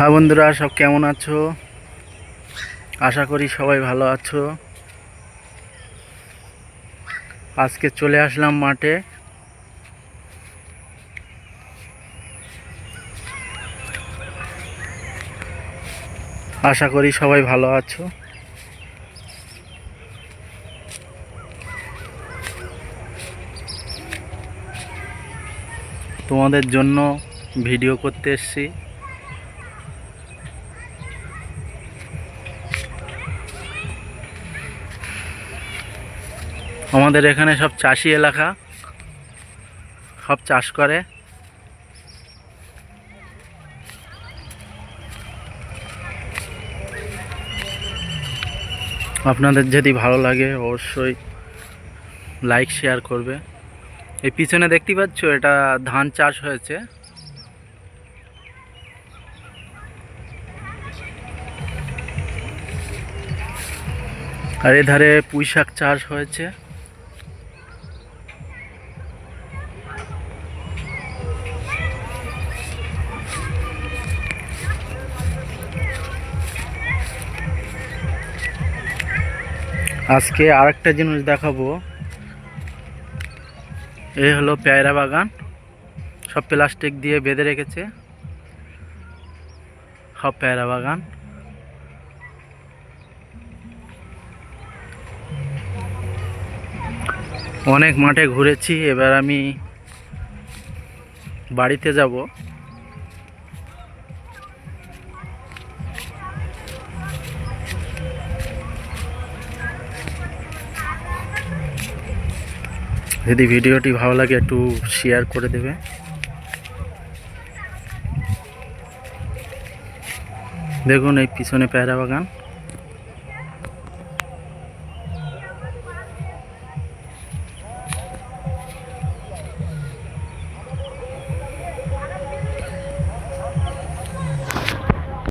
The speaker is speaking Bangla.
হ্যাঁ বন্ধুরা, সব কেমন আছো? আশা করি সবাই ভালো আছো। আজকে চলে আসলাম মাঠে। আশা করি সবাই ভালো আছো। তোমাদের জন্য ভিডিও করতে এসেছি। আমাদের এখানে সব চাষি এলাকা, সব চাষ করে। আপনাদের যদি ভালো লাগে অবশ্যই লাইক শেয়ার করবে। এই পিছনে দেখতে পাচ্ছ এটা ধান চাষ হয়েছে। আর এধারে পুঁই শাক চাষ হয়েছে। আজকে আরেকটা জিনিস দেখাবো। এই হলো পেয়ারা বাগান। সব প্লাস্টিক দিয়ে বেঁধে রেখেছে। সব পেয়ারা বাগান। অনেক মাঠে ঘুরেছি। এবার আমি বাড়িতে যাব। যদি ভিডিওটি ভালো লাগে একটু শেয়ার করে দেবে। দেখুন এই পিছনে প্যারা বাগান।